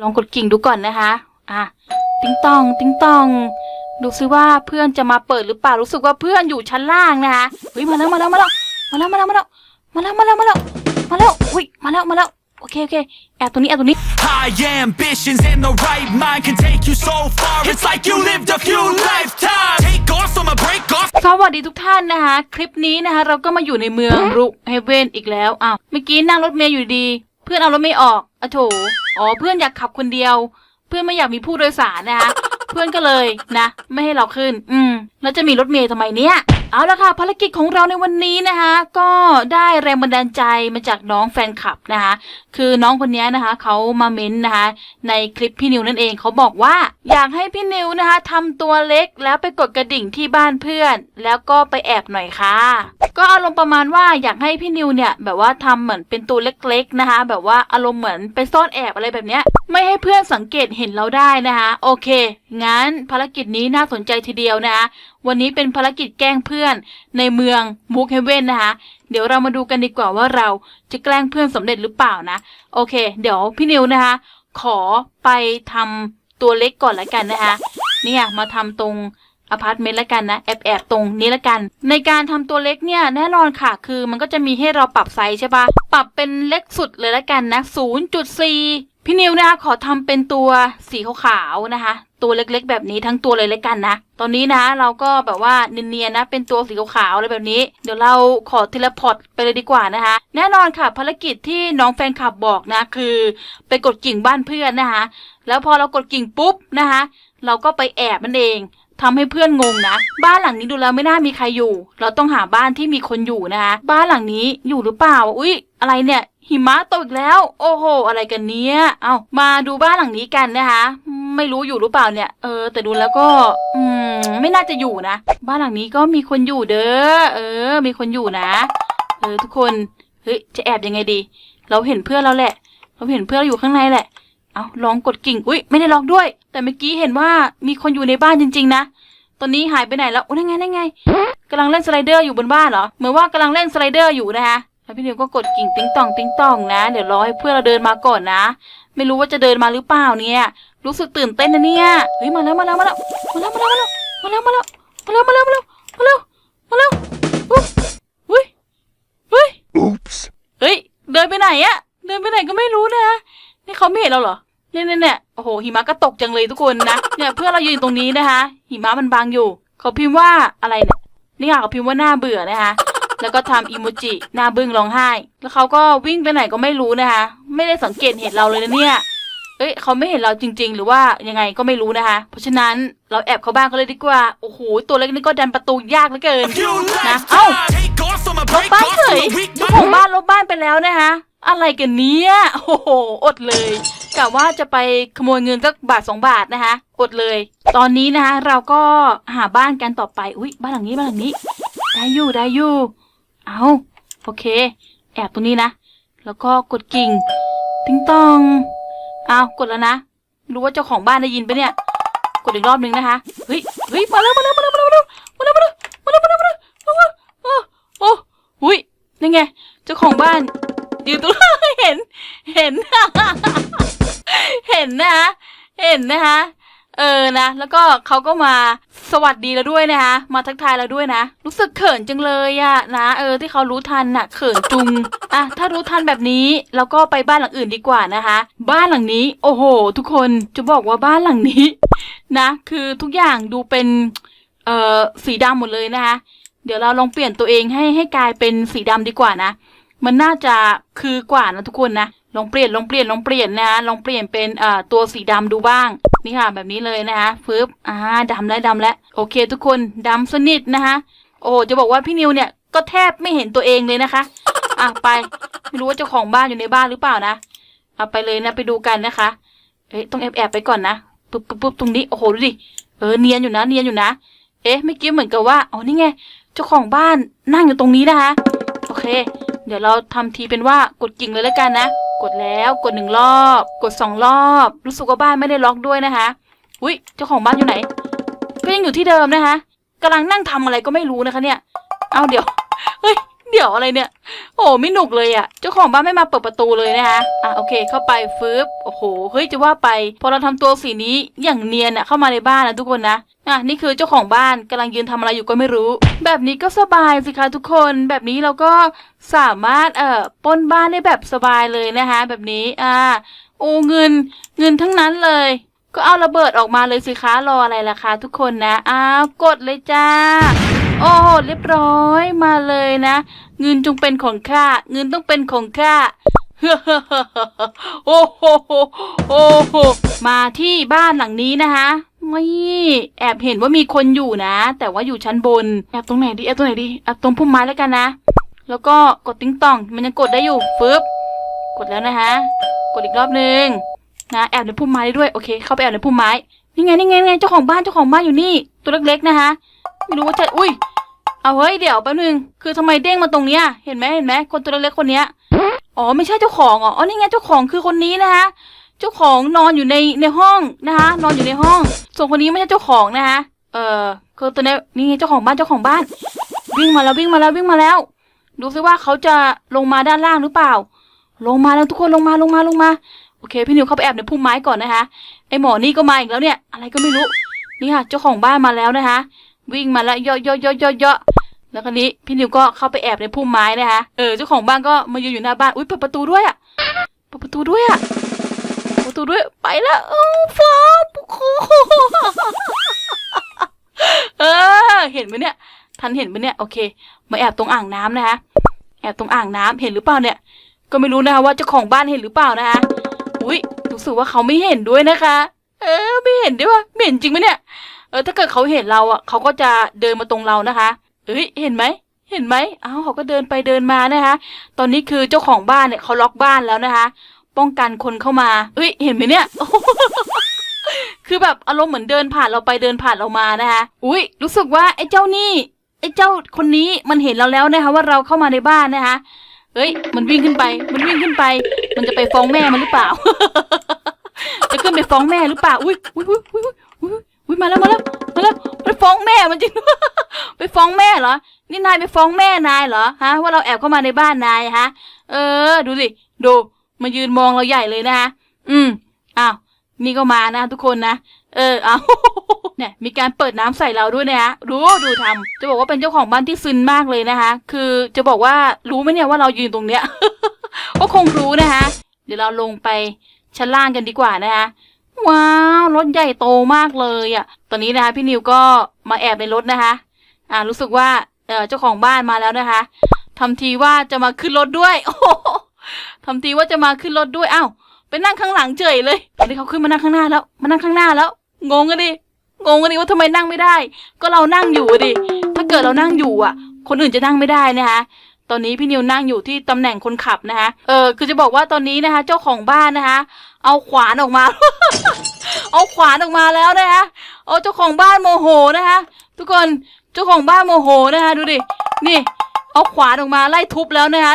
ลองกดกิ่งดูก่อนนะคะ อะ ติ๊งตอง ติ๊งตอง ดูซิว่าเพื่อนจะมาเปิดหรือเปล่า รู้สึกว่าเพื่อนอยู่ชั้นล่างนะคะเฮ้ยมาแล้วมาแล้วมาแล้วมาแล้วมาแล้วมาแล้วมาแล้วมาแล้วมาแล้วมาแล้วอุ้ยมาแล้วมาแล้วโอเคโอเคแอบตรงนี้แอบตรงนี้ High ambitions and the right mind can take you so far. It's like you lived a few lifetimes. Take off, I'ma break off. สวัสดีทุกท่านนะคะ คลิปนี้นะคะ เราก็มาอยู่ในเมืองรุกเฮเวนอีกแล้วอ้าวเมื่อกี้นั่งรถเมย์อยู่ดีเพื่อนเอารถไม่ออกอะโถอ๋อเพื่อนอยากขับคนเดียว เพื่อนไม่อยากมีผู้โดยสารนะคะ เพื่อนก็เลยนะ ไม่ให้เราขึ้น อืม แล้วจะมีรถเมย์ทำไมเนี่ย เอาละค่ะภารกิจของเราในวันนี้นะคะ ก็ได้แรงบันดาลใจมาจากน้องแฟนคลับนะคะ คือน้องคนนี้นะคะเขามาเม้นต์นะคะ ในคลิปพี่นิวนั่นเองเขาบอกว่า อยากให้พี่นิวนะคะทำตัวเล็กแล้วไปกดกระดิ่งที่บ้านเพื่อน แล้วก็ไปแอบหน่อยค่ะ ก็อารมณ์ประมาณว่าอยากให้พี่นิวเนี่ยแบบว่าทำเหมือนเป็นตัวเล็กๆนะคะ แบบว่าอารมณ์เหมือนไปซ่อนแอบอะไรแบบเนี้ย ไม่ให้เพื่อนสังเกตเห็นเราได้นะคะ โอเค งั้นภารกิจนี้น่าสนใจทีเดียวนะคะ วันนี้เป็นภารกิจแกล้งเพื่อนในเมืองมูกเฮเว่นนะคะ เดี๋ยวเรามาดูกันดีกว่าว่าเราจะแกล้งเพื่อนสำเร็จหรือเปล่านะ โอเค เดี๋ยวพี่นิวนะคะ ขอไปทำตัวเล็กก่อนละกันนะคะนี่มาทำตรงอพาร์ตเมนต์ละกันนะแอบแอบตรงนี้ละกัน ในการทำตัวเล็กเนี่ยแน่นอนค่ะ คือมันก็จะมีให้เราปรับไซส์ใช่ปะปรับเป็นเล็กสุดเลยละกันนะ0.4 พี่นิวนะคะขอทำเป็นตัวสีขาวๆนะคะ ตัวเล็กๆ แบบนี้ทั้งตัวเลยละกันนะ ตอนนี้นะเราก็แบบว่าเนียนๆนะ เป็นตัวสีขาวๆอะไรแบบนี้ เดี๋ยวเราขอเทเลพอร์ตไปเลยดีกว่านะคะ แน่นอนค่ะภารกิจที่น้องแฟนคลับบอกนะ คือไปกดกิ่งบ้านเพื่อนนะคะ แล้วพอเรากดกิ่งปุ๊บนะคะ เราก็ไปแอบมันเองทำให้เพื่อนงงนะ บ้านหลังนี้ดูแล้วไม่น่ามีใครอยู่ เราต้องหาบ้านที่มีคนอยู่นะคะ บ้านหลังนี้อยู่หรือเปล่า อุ๊ย อะไรเนี่ย หิมะตกอีกแล้ว โอ้โห อะไรกันเนี้ย เอามาดูบ้านหลังนี้กันนะคะ ไม่รู้อยู่หรือเปล่าเนี่ย เออ แต่ดูแล้วก็ อืม ไม่น่าจะอยู่นะ บ้านหลังนี้ก็มีคนอยู่เด้อ เออ มีคนอยู่นะ เออ ทุกคน เฮ้ย จะแอบยังไงดี เราเห็นเพื่อนเราแหละ เราเห็นเพื่อนเราอยู่ข้างในแหละ เอาลองกดกิ่ง อุ้ยไม่ได้ล็อกด้วย แต่เมื่อกี้เห็นว่ามีคนอยู่ในบ้านจริง ๆ นะ ตอนนี้หายไปไหนแล้ว โอ้ยนั่นไงนั่นไงกำลังเล่นสไลเดอร์อยู่บนบ้านเหรอ เหมือนว่ากำลังเล่นสไลเดอร์อยู่นะคะ แล้วพี่นิวก็กดกิ่งติ้งต่องติ้งต่องนะ เดี๋ยวรอให้เพื่อนเราเดินมาก่อนนะ ไม่รู้ว่าจะเดินมาหรือเปล่าเนี่ย รู้สึกตื่นเต้นนะเนี่ยเฮ้ยมาแล้วมาแล้วมาแล้วมาแล้วมาแล้วมาแล้วมาแล้วมาแล้วมาแล้วมาแล้วมาแล้วมาแล้วมาแล้วอุ้ยอุ้ย Oops. เฮ้ยเดินไปไหนอะเดินไปไหนก็ไม่รู้นะนี่เขาไม่เห็นเราเหรอเนี่ยเนี่ยเนี่ยโอ้โหหิมะก็ตกจังเลยทุกคนนะเนี่ยเพื่อนเรายืนตรงนี้นะคะหิมะมันบางอยู่ เขาพิมพ์ว่าอะไรเนี่ยนี่ค่ะเขาพิมพ์ว่าหน้าเบื่อนะคะ แล้วก็ทำอีโมจิหน้าบึ้งร้องไห้ แล้วเขาก็วิ่งไปไหนก็ไม่รู้นะคะ ไม่ได้สังเกตเห็นเราเลยนะเนี่ย เอ้ยเขาไม่เห็นเราจริง ๆ หรือว่ายังไงก็ไม่รู้นะคะ เพราะฉะนั้นเราแอบเข้าบ้านเขาเลยดีกว่า โอ้โหตัวเล็กนี่ก็ดันประตูยากเหลือเกิน Few นะเอ้า lifetimes. Take off, I'ma ลบ break บ้าน off เฉ to ย the weak เจ้าของบ้านลบบ้านไปแล้วนะคะอะไรกันเนี้ยโอ้โห อดเลยกะว่าจะไปขโมยเงินสักบาทสองบาทนะคะ อดเลย ตอนนี้นะคะเราก็หาบ้านกันต่อไป อุ้ยบ้านหลังนี้บ้านหลังนี้ ได้อยู่ได้อยู่ เอาโอเค แอบตรงนี้นะ แล้วก็กดกิ่ง ติ้งตอง เอากดแล้วนะ รู้ว่าเจ้าของบ้านได้ยินไปะเนี่ย กดอีกรอบหนึ่งนะคะ เฮ้ย เฮ้ย มาแล้ว มาแล้ว มาแล้ว มาแล้ว มาแล้ว มาแล้ว มาแล้ว มาแล้ว มาแล้วมาแล้วโอ้โอ้อุ้ยนี่ไง เจ้าของบ้านยืนตรงเห็น เห็น เห็นนะคะเห็นนะคะ เออนะ แล้วก็เขาก็มาสวัสดีเราด้วยนะคะ มาทักทายเราด้วยนะ รู้สึกเขินจังเลยอะนะเออที่เขารู้ทันน่ะเขินจุงอะถ้ารู้ทันแบบนี้เราก็ไปบ้านหลังอื่นดีกว่านะคะ บ้านหลังนี้ โอ้โห ทุกคนจะบอกว่าบ้านหลังนี้ นะ คือทุกอย่างดูเป็นเอ่อสีดำหมดเลยนะคะ เดี๋ยวเราลองเปลี่ยนตัวเองให้ให้กลายเป็นสีดำดีกว่านะ มันน่าจะคือกว่านะทุกคนนะ ลองเปลี่ยนลองเปลี่ยนลองเปลี่ยนนะลองเปลี่ยนเป็นอ่อตัวสีดำดูบ้าง นี่ค่ะแบบนี้เลยนะคะฟึบอ่าดำแล้วดำแล้วโอเค ทุกคนดำสนิทนะคะโอ้จะบอกว่าพี่นิวเนี่ยก็แทบไม่เห็นตัวเองเลยนะคะอะไปไม่รู้ว่าเจ้าของบ้านอยู่ในบ้านหรือเปล่านะเอาไปเลยนะไปดูกันนะคะเอ๊ะต้องแอบแอบไปก่อนนะปุ๊บปุ๊บปุ๊บตรงนี้โอ้โหดูดิเออเนียนอยู่นะเนียนอยู่นะ เอ๊ะเมื่อกี้เหมือนกับว่าอ๋อนี่ไงเจ้าของบ้านนั่งอยู่ตรงนี้นะคะ โอเค เดี๋ยวเราทำทีเป็นว่ากดกิ่งเลยแล้วกันนะ กดแล้วกดหนึ่งรอบ กดสองรอบ รู้สึกว่าบ้านไม่ได้ล็อกด้วยนะคะอุ้ยเจ้าของบ้านอยู่ไหน ก็ยังอยู่ที่เดิมนะคะกำลังนั่งทำอะไรก็ไม่รู้นะคะเนี่ย เอาเดี๋ยว เฮ้ย เดี๋ยวอะไรเนี่ย โอ้ไม่หนุกเลยอะเจ้าของบ้านไม่มาเปิดประตูเลยนะคะ อะโอเคเข้าไปฟืบโอ้โห เฮ้ยจะว่าไป พอเราทำตัวสีนี้อย่างเนียนอะเข้ามาในบ้านนะทุกคนนะ อะนี่คือเจ้าของบ้านกำลังยืนทำอะไรอยู่ก็ไม่รู้ แบบนี้ก็สบายสิคะทุกคน แบบนี้เราก็สามารถเอ่อป้นบ้านได้แบบสบายเลยนะคะ แบบนี้ อ่า โอ้เงิน เงินทั้งนั้นเลยก็เอาระเบิดออกมาเลยสิคะรออะไรล่ะคะทุกคนนะ อ้าวกดเลยจ้า โอ้โหเรียบร้อยมาเลยนะ เงินจงเป็นของข้าเงินต้องเป็นของข้าโอ้โหโอ้โหมาที่บ้านหลังนี้นะคะนี่แอบเห็นว่ามีคนอยู่นะ แต่ว่าอยู่ชั้นบนแอบตรงไหนดีแอบตรงไหนดีแอบตรงพุ่มไม้แล้วกันนะ แล้วก็กดติ้งต่อง มันยังกดได้อยู่ฟึบกดแล้วนะคะกดอีกรอบนึงนะแอบในพุ่มไม้ได้ด้วยโอเค เข้าไปแอบในพุ่มไม้นี่ไงนี่ไงนี่ไงเจ้าของบ้านเจ้าของบ้านอยู่นี่ ตัวเล็กๆนะคะไม่รู้ว่าจะอุ้ย เอาเฮ้ยเดี๋ยวแป๊บนึง คือทำไมเด้งมาตรงเนี้ย เห็นไหมเห็นไหมคนตัวเล็กๆคนเนี้ย อ๋อไม่ใช่เจ้าของอ๋อ นี่ไงเจ้าของคือคนนี้นะคะ เจ้าของนอนอยู่ในในห้องนะคะ นอนอยู่ในห้อง ส่วนคนนี้ไม่ใช่เจ้าของนะคะ เออคือตัวนี้นี่ไงเจ้าของบ้านเจ้าของบ้าน วิ่งมาแล้ววิ่งมาแล้ววิ่งมาแล้ว ดูซิว่าเขาจะลงมาด้านล่างหรือเปล่า ลงมาแล้วทุกคนลงมาลงมาลงมา โอเค พี่นิวเข้าไปแอบในพุ่มไม้ก่อนนะคะ ไอหมอนี่ก็มาอีกแล้วเนี่ย อะไรก็ไม่รู้ นี่ค่ะเจ้าของบ้านมาแล้วนะคะ วิ่งมาแล้วเยาะเยาะเยาะเยาะเยาะแล้วคราวนี้พี่นิวก็เข้าไปแอบในพุ่มไม้นะคะเออเจ้าของบ้านก็มายืนอยู่หน้าบ้านอุ้ยเปิดประตูด้วยอะเปิดประตูด้วยอะประตูด้วยไปแล้วเออฟ้าปุ๊กโคเออ เห็นไหมเนี่ย ทันเห็นไหมเนี่ยโอเค มาแอบตรงอ่างน้ำนะคะแอบตรงอ่างน้ำเห็นหรือเปล่าเนี่ย ก็ไม่รู้นะคะว่าเจ้าของบ้านเห็นหรือเปล่านะคะอุ้ยรู้สึกว่าเขาไม่เห็นด้วยนะคะ เออ ไม่เห็นด้วยวะเห็นจริงไหมเนี่ย เออถ้าเกิดเขาเห็นเราอะเขาก็จะเดินมาตรงเรานะคะ เอ้ยเห็นไหมเห็นไหมอ้าวเขาก็เดินไปเดินมานะคะ ตอนนี้คือเจ้าของบ้านเนี่ยเขาล็อกบ้านแล้วนะคะ ป้องกันคนเข้ามาเอ้ยเห็นไหมเนี่ยคือแบบอารมณ์เหมือนเดินผ่านเราไปเดินผ่านเรามานะคะอุ้ยรู้สึกว่าไอ้เจ้านี่ไอ้เจ้าคนนี้มันเห็นเราแล้วนะคะ ว่าเราเข้ามาในบ้านนะคะเฮ้ย มันวิ่งขึ้นไป มันวิ่งขึ้นไป มันจะไปฟ้องแม่มันหรือเปล่า จะขึ้นไปฟ้องแม่หรือเปล่า อุ้ยอุ้ยอุ้ยอุ้ย อุ้ยมาแล้วมาแล้วมาแล้วไปฟ้องแม่มันจริง ไปฟ้องแม่เหรอ นี่นายไปฟ้องแม่นายเหรอฮะว่าเราแอบเข้ามาในบ้านนายฮะ เออ ดูสิดูมายืนมองเราใหญ่เลยนะคะอืมอ้าวนี่ก็มานะทุกคนนะเออเอาเนี่ยมีการเปิดน้ำใส่เราด้วยนะฮะรู้ดูทำจะบอกว่าเป็นเจ้าของบ้านที่ซึนมากเลยนะคะ คือจะบอกว่ารู้ไหมเนี่ยว่าเรายืนตรงเนี้ยก็คงรู้นะคะเดี๋ยวเราลงไปชั้นล่างกันดีกว่านะคะ ว้าวรถใหญ่โตมากเลยอะ่ะ ตอนนี้นะคะพี่นิวก็มาแอบในรถนะคะ อ่ารู้สึกว่าเออเจ้าของบ้านมาแล้วนะคะทำทีว่าจะมาขึ้นรถด้วย โอ้โหทำทีว่าจะมาขึ้นรถด้วยอ้าวไปนั่งข้างหลังเฉยเลยตอนนี้เขาขึ้นมานั่งข้างหน้าแล้วมานั่งข้างหน้าแล้ว งงกันดิงงกันดิว่าทำไมนั่งไม่ได้ ก็เรานั่งอยู่ดิถ้าเกิดเรานั่งอยู่อะ คนอื่นจะนั่งไม่ได้นะคะตอนนี้พี่นิวนั่งอยู่ที่ตำแหน่งคนขับนะคะเออคือจะบอกว่าตอนนี้นะคะ เจ้าของบ้านนะคะ เอาขวานออกมา เอาขวานออกมาแล้วนะคะเอาเจ้าของบ้านโมโหนะคะทุกคนเจ้าของบ้านโมโหนะคะดูดิ นี่ เอาขวานออกมาไล่ทุบแล้วนะคะ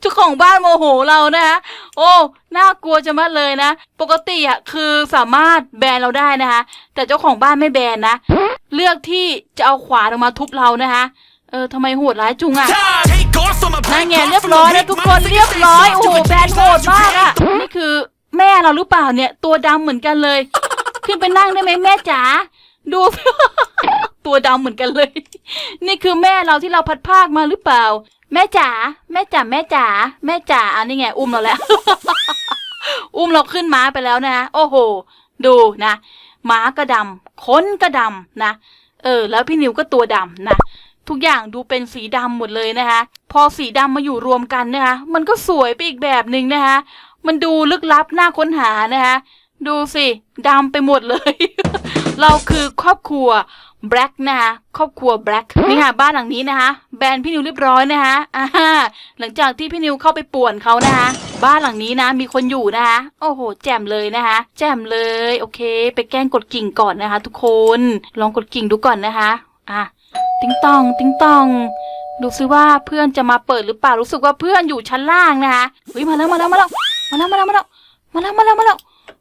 เจ้าของบ้านโมโหเรานะคะโอ้น่ากลัวจะมัดเลยนะ ปกติอะคือสามารถแบนเราได้นะคะ แต่เจ้าของบ้านไม่แบนนะ เลือกที่จะเอาขวานออกมาทุบเรานะคะ เออทำไมโหดร้ายจุงอะ Time. Take off, I'ma นั่น break ไง off เรียบ from ร้อย the นะ weak ทุกคน minds. เรียบร้อย Take โอ้โห off, แบนโหดมากอะนี่คือแม่เราหรือเปล่าเนี่ยตัวดำเหมือนกันเลย ขึ้นไปนั่งได้ไหมแม่จ๋าดู ตัวดำเหมือนกันเลย นี่คือแม่เราที่เราพัดภาคมาหรือเปล่า แม่จ๋าแม่จ๋าแม่จ๋าแม่จ๋าอันนี้ไงอุ้มเราแล้ว อุ้มเราขึ้นม้าไปแล้วนะ โอ้โห ดูนะม้าก็ดำค้นก็ดำนะ เออ แล้วพี่นิวก็ตัวดำนะ ทุกอย่างดูเป็นสีดำหมดเลยนะคะ พอสีดำมาอยู่รวมกันนะคะ มันก็สวยไปอีกแบบหนึ่งนะคะ มันดูลึกลับน่าค้นหานะคะ ดูสิดำไปหมดเลย เราคือครอบครัวแบล็กนะคะครอบครัวแบล็กนี่ค่ะบ้านหลังนี้นะคะแบนพี่นิวเรียบร้อยนะคะอ่าหลังจากที่พี่นิวเข้าไปป่วนเขานะคะ บ้านหลังนี้นะ มีคนอยู่นะคะโอ้โห แจ่มเลยนะคะ แจ่มเลย โอเค ไปแกล้งกดกิ่งก่อนนะคะ ทุกคนลองกดกิ่งดูก่อนนะคะ อะ ติ๊งตอง ติ๊งตอง ดูซิว่าเพื่อนจะมาเปิดหรือเปล่า รู้สึกว่าเพื่อนอยู่ชั้นล่างนะคะเฮ้ยมาแล้วมาแล้วมาแล้วมาแล้วมาแล้วมาแล้วมาแล้วมาแล้วมาแล้ว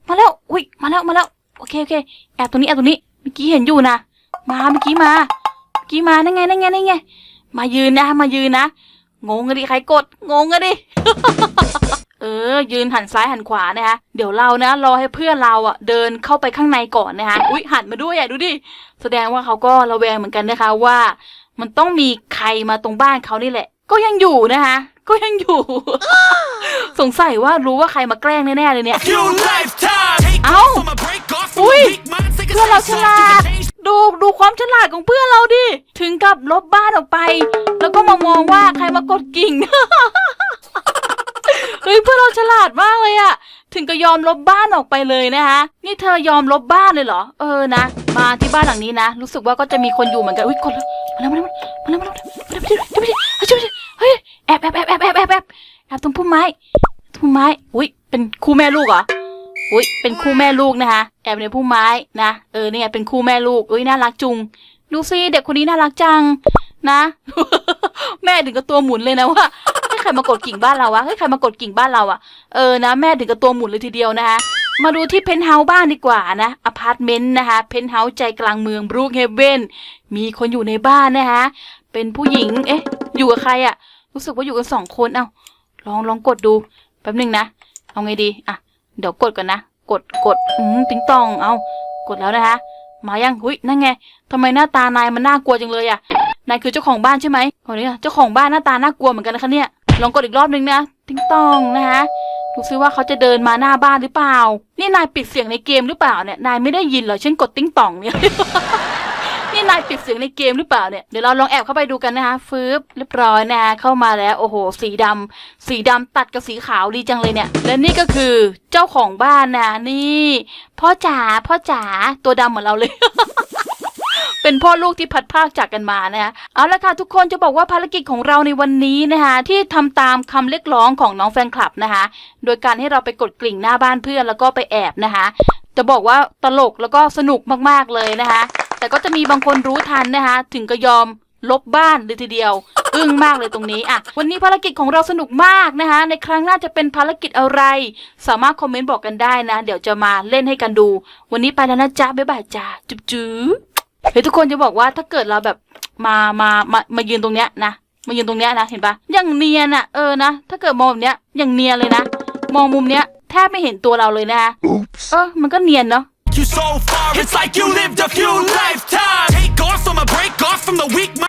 มาแล้วอุ้ยมาแล้วมาแล้วโอเคโอเคแอบตรงนี้แอบตรงนี้เมื่อกี้เห็นอยู่นะมาเมื่อกี้มาเมื่อกี้มานั่นไงนั่นไงนั่นไงมายืนนะมายืนนะงงกันดิใครกดงงกันดิ เออ ยืนหันซ้ายหันขวานะคะ เดี๋ยวเรานะรอให้เพื่อนเราอะเดินเข้าไปข้างในก่อนนะคะอุ๊ยหันมาด้วยอะดูดิแสดงว่าเขาก็ระแวงเหมือนกันนะคะว่า มันต้องมีใครมาตรงบ้านเขานี่แหละ ก็ยังอยู่นะคะ ก็ยังอยู่ สงสัยว่ารู้ว่าใครมาแกล้งแน่ๆเลยเนี่ย few lifetimes. Take Ow. off from a break off from Ui. a weak mind. Take a เพื่อนเรา step ฉ soft ลา to ด attain ดูดูความฉลาดของเพื่อนเราดิ ถึงกับลบบ้านออกไป แล้วก็มามองว่าใครมากดกิ่ง เฮ้ยเพื่อนเราฉลาดมากเลยอะถึงก็ยอมลบบ้านออกไปเลยนะคะนี่เธอยอมลบบ้านเลยเหรอ เออนะ มาที่บ้านหลังนี้นะ รู้สึกว่าก็จะมีคนอยู่เหมือนกัน อุ้ยกดแล้วมาแล้วมาแล้วมาแล้วมาแล้วมาแล้วมาแล้วมาแล้วเฮ้ยแอบแอบแอบแอบแอบแอบแอบแอบตรงพุ่มไม้พุ่มไม้ อุ้ยเป็นคู่แม่ลูกเหรอ อุ้ยเป็นคู่แม่ลูกนะคะแอบในพุ่มไม้นะ เออเนี่ยเป็นคู่แม่ลูก อุ้ยน่ารักจุง ดูสิเด็กคนนี้น่ารักจังนะ แม่ถึงกับตัวหมุนเลยนะว่า รมากดกิ่งบ้านเราวะเฮ้ยใครมากดกิ่งบ้านเราอะเออนะแม่ถึงกับตัวหมุนเลยทีเดียวนะคะมาดูที่เพนท์เฮาส์บ้านดีกว่านะอพาร์ตเมนต์นะคะเพนท์เฮาส์ใจกลางเมืองบรูคเฮเวนมีคนอยู่ในบ้านนะคะเป็นผู้หญิงเอ๊ะ อยู่กับใครอะรู้สึกว่าอยู่กันสองคนเอ้าลองลองกดดูแป๊บหนึ่งนะเอาไงดีอะเดี๋ยวกดก่อนนะกดกดอืมติ๊งตองเอากดแล้วนะคะมายังหุยนั่นไงทำไมหน้าตานายมันน่ากลัวจังเลยอะนายคือเจ้าของบ้านใช่ไหมโอ้เนี่ยเจ้าของบ้านหน้าตาน่ากลัวเหมือนกันนะคะเนี่ย ลองกดอีกรอบนึงนะติ๊งตองนะคะดูซิว่าเขาจะเดินมาหน้าบ้านหรือเปล่า นี่นายปิดเสียงในเกมหรือเปล่าเนี่ยนายไม่ได้ยินเหรอฉันกดติ๊งตองเนี่ยนี่นายปิดเสียงในเกมหรือเปล่าเนี่ยเดี๋ยวเราลองแอบเข้าไปดูกันนะคะฟืบเรียบร้อยนะคะเข้ามาแล้วโอ้โห สีดำสีดำตัดกับสีขาวดีจังเลยเนี่ย และนี่ก็คือเจ้าของบ้านนะนี่ พ่อจ๋าพ่อจ๋าตัวดำเหมือนเราเลย เป็นพ่อลูกที่พัดภาคจากกันมานะคะเอาละค่ะทุกคนจะบอกว่าภารกิจของเราในวันนี้นะคะที่ทำตามคำเรียกร้องของน้องแฟนคลับนะคะ โดยการให้เราไปกดกลิ่งหน้าบ้านเพื่อนแล้วก็ไปแอบนะคะ จะบอกว่าตลกแล้วก็สนุกมากๆเลยนะคะ แต่ก็จะมีบางคนรู้ทันนะคะ ถึงก็ยอมลบบ้านเลยทีเดียว อึ้งมากเลยตรงนี้อะวันนี้ภารกิจของเราสนุกมากนะคะ ในครั้งหน้าจะเป็นภารกิจอะไร สามารถคอมเมนต์บอกกันได้นะ เดี๋ยวจะมาเล่นให้กันดู วันนี้ไปแล้วนะจ๊ะบ๊ายบายจ้าจุ๊บจุ๊บ เฮ้ยทุกคนจะบอกว่าถ้าเกิดเราแบบมามามามายืนตรงเนี้ยนะมายืนตรงเนี้ยนะเห็นปะอย่างเนียนอะเออนะถ้าเกิดมองแบบเนี้ยอย่างเนียนเลยนะมองมุมเนี้ยแทบไม่เห็นตัวเราเลยนะคะเออมันก็เนียนเนาะ you so far. It's like you lived a few lifetimes. Take off from a break off from the weak mind.